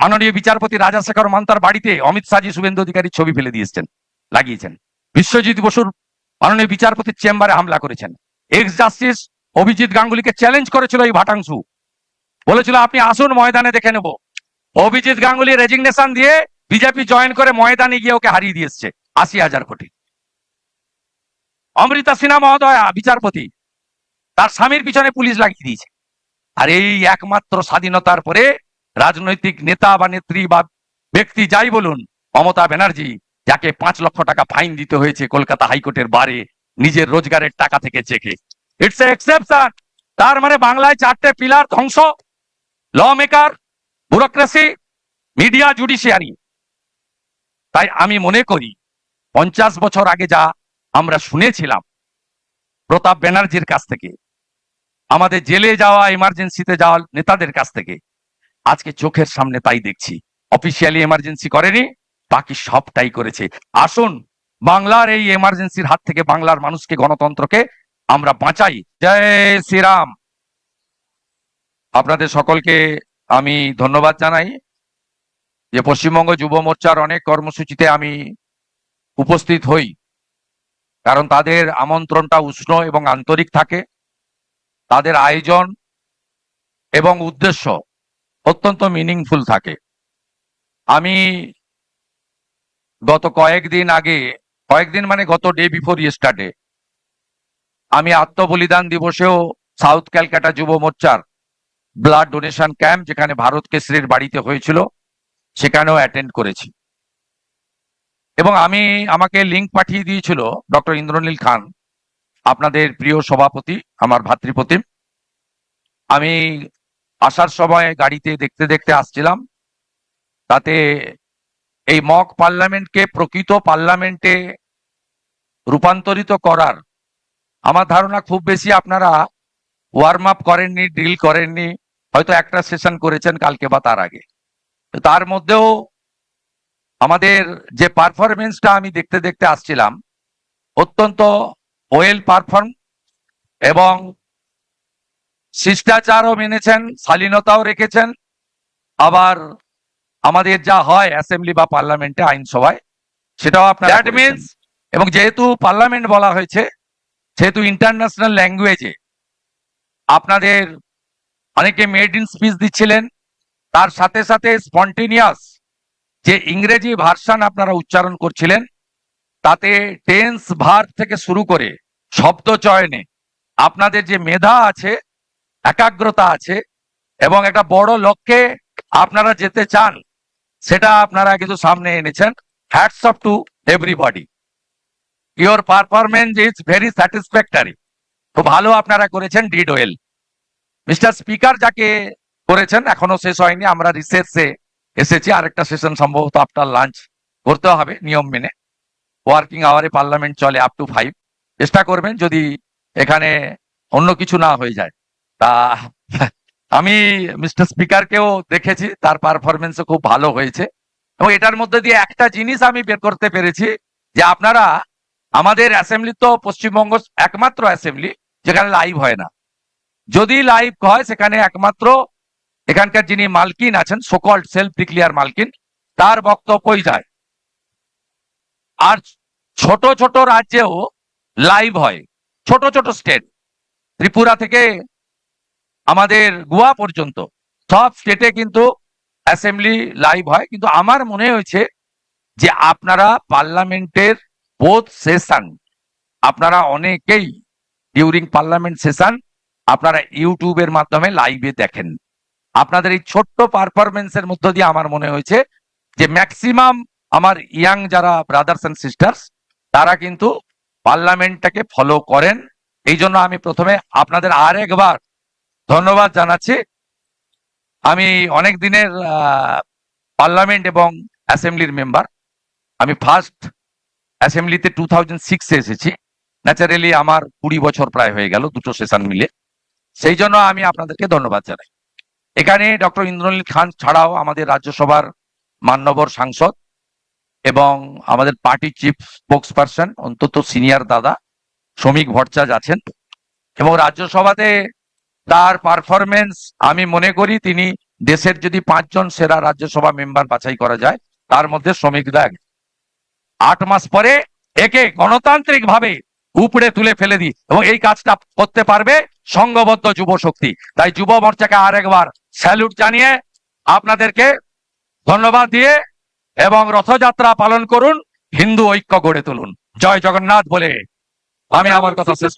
মাননীয় বিচারপতি রাজাশেখর মান্তার বাড়িতে অমিত শাহজি শুভেন্দু অধিকারীর ছবি ফেলে দিয়েছেন লাগিয়েছেন। বিশ্বজিৎ বসুর মাননীয় বিচারপতির চেম্বারে হামলা করেছেন। এক্স জাস্টিস অভিজিৎ গাঙ্গুলিকে চ্যালেঞ্জ করেছিল এই ভাটাংশু। বলেছিল, আপনি আসুন, ময়দানে দেখে নেব। অভিজিৎ গাঙ্গুলি রেজিগনেশন দিয়ে বিজেপি জয়েন করে ময়দানে গিয়ে ওকে হারিয়ে দিয়েছে আশি হাজার কোটি। অমৃতা সিনহা মহোদয়া, বিচারপতি, তার স্বামীর পিছনে পুলিশ লাগিয়ে দিয়েছে। আর এই একমাত্র স্বাধীনতার পরে রাজনৈতিক নেতা বা নেত্রী বা ব্যক্তি যাই বলুন, মমতা ব্যানার্জি, যাকে পাঁচ লক্ষ টাকা ফাইন দিতে হয়েছে কলকাতা হাইকোর্টের বারে, নিজের রোজগারের টাকা থেকে চেকে ইটস এ এক্সেপশন তার মানে বাংলায় চারটে পিলার ধ্বংস। Lawmaker bureaucracy media judiciary তাই আমি মনে করি, পঞ্চাশ বছর আগে যা আমরা শুনেছিলাম, প্রতাপ ব্যানার্জির কাছ থেকে, আমাদের জেলে যাওয়া এমার্জেন্সিতে যাওয়া নেতাদের কাছ থেকে আজকে চোখের সামনে তাই দেখছি। অফিসিয়ালি এমার্জেন্সি করেনি, বাকি সবটাই করেছে। আসুন, বাংলার এই এমার্জেন্সির হাত থেকে বাংলার মানুষকে, গণতন্ত্রকে আমরা বাঁচাই। জয় শ্রীরাম। আপনাদের সকলকে আমি ধন্যবাদ জানাই যে পশ্চিমবঙ্গ যুব মোর্চার অনেক কর্মসূচিতে আমি উপস্থিত হই। কারণ তাদের আমন্ত্রণটা উষ্ণ এবং আন্তরিক থাকে। তাদের আয়োজন এবং উদ্দেশ্য অত্যন্ত মিনিংফুল থাকে। আমি গত কয়েকদিন আগে, কয়েকদিন মানে গত ডে বিফোর ইয়েস্টারডে আমি আত্মবলিদান দিবসেও সাউথ ক্যালকাটা যুব মোর্চার ব্লাড ডোনেশন ক্যাম্প, যেখানে ভারত কেশরীর বাড়িতে হয়েছিল, সেখানেও অ্যাটেন্ড করেছি। এবং আমি, আমাকে লিঙ্ক পাঠিয়ে দিয়েছিল ডক্টর ইন্দ্রনীল খান, আপনাদের প্রিয় সভাপতি, আমার ভাতৃপ্রতিম। আমি আসার সময় গাড়িতে দেখতে দেখতে আসছিলাম। তাতে এই মক পার্লামেন্টকে প্রকৃত পার্লামেন্টে রূপান্তরিত করার আমার ধারণা খুব বেশি আপনারা ওয়ার্ম আপ করেননি ড্রিল করেননি, হয়তো একটা সেশন করেছেন কালকে বা তার আগে। তার মধ্যেও আমাদের যে পারফরমেন্সটা আমি দেখতে দেখতে আসছিলাম, অত্যন্ত ওয়েল পারফর্ম এবং শিষ্টাচারও মেনেছেন শালীনতাও রেখেছেন। আবার আমাদের যা হয় অ্যাসেম্বলি বা পার্লামেন্টে আইনসভায় সেটাও আপনার দ্যাট মিনস এবং যেহেতু পার্লামেন্ট বলা হয়েছে সেহেতু ইন্টারন্যাশনাল ল্যাঙ্গুয়েজে আপনাদের অনেকে মেড ইন স্পিচ দিচ্ছিলেন। তার সাথে সাথে স্পন্টেনিয়াস যে ইংরেজি ভার্সান আপনারা উচ্চারণ করছিলেন তাতে টেন্স ভার থেকে শুরু করে শব্দ চয়নে আপনাদের যে মেধা আছে একাগ্রতা আছে এবং একটা বড় লক্ষ্যে আপনারা যেতে চান, সেটা আপনারা কিন্তু সামনে এনেছেন। Hats off to everybody your performance is very satisfactory খুব ভালো আপনারা করেছেন ডিড ওয়েল মিস্টার স্পিকার যাকে করেছেন, এখনও শেষ হয়নি, আমরা রিসের্চে এসেছি, আরেকটা সেশন সম্ভবত আফটার লাঞ্চ করতে হবে, নিয়ম মেনে। ওয়ার্কিং আওয়ারে পার্লামেন্ট চলে আপ টু ফাইভ চেষ্টা করবেন যদি এখানে অন্য কিছু না হয়ে যায়। তা, আমি মিস্টার স্পিকারকেও দেখেছি, তার পারফরমেন্সও খুব ভালো হয়েছে। এবং এটার মধ্যে দিয়ে একটা জিনিস আমি বের করতে পেরেছি যে আপনারা আমাদের অ্যাসেম্বলি তো পশ্চিমবঙ্গ একমাত্র অ্যাসেম্বলি যেখানে লাইভ হয় না। যদি লাইভ হয়, সেখানে একমাত্র এখানকার যিনি মালকিন আছেন সোকল্ড সেলফ ডিক্লিয়ার মালকিন, তার বক্তব্যই যায়। আর ছোট ছোট রাজ্যেও লাইভ হয়। ছোট ছোট স্টেট ত্রিপুরা থেকে আমাদের গোয়া পর্যন্ত, সব স্টেটে কিন্তু অ্যাসেম্বলি লাইভ হয়। কিন্তু আমার মনে হয়েছে যে আপনারা পার্লামেন্টের বোধ সেশন আপনারা অনেকেই ডিউরিং পার্লামেন্ট সেশন আপনারা ইউটিউবের মাধ্যমে লাইভে দেখেন। আপনাদের এই ছোট্ট পারফরমেন্সের মধ্য দিয়ে আমার মনে হয়েছে যে ম্যাক্সিমাম আমার ইয়াং যারা ব্রাদার্স অ্যান্ড সিস্টার্স তারা কিন্তু পার্লামেন্টটাকে ফলো করেন। এই জন্য আমি প্রথমে আপনাদের আরেকবার ধন্যবাদ জানাচ্ছি। আমি অনেক দিনের পার্লামেন্ট এবং অ্যাসেম্বলির মেম্বার। আমি ফার্স্ট অ্যাসেম্বলিতে টু থাউজেন্ড সিক্সে এসেছি। ন্যাচারালি আমার কুড়ি বছর প্রায় হয়ে গেল দুটো সেশন মিলে। সেই জন্য আমি আপনাদেরকে ধন্যবাদ জানাই। এখানে ডক্টর ইন্দ্রনীল খান ছাড়াও আমাদের রাজ্যসভার মান্যবর সাংসদ এবং আমাদের পার্টি চিফ স্পোক্স পার্সন অন্তত সিনিয়র দাদা, শ্রমিক ভট্টাচার্য আছেন। এবং রাজ্যসভাতে তার পারফরমেন্স আমি মনে করি তিনি দেশের যদি পাঁচজন সেরা রাজ্যসভা মেম্বার বাছাই করা যায়, তার মধ্যে শ্রমিক দেখ আট মাস পরে একে গণতান্ত্রিক ভাবে উপড়ে তুলে ফেলে দিই এবং এই কাজটা করতে পারবে সংঘবদ্ধ যুব শক্তি। তাই যুব মোর্চাকে আরেকবার স্যালুট জানিয়ে আপনাদেরকে ধন্যবাদ দিয়ে এবং রথযাত্রা পালন করুন, হিন্দু ঐক্য গড়ে তুলুন। জয় জগন্নাথ বলে আমি আমার কথা শেষ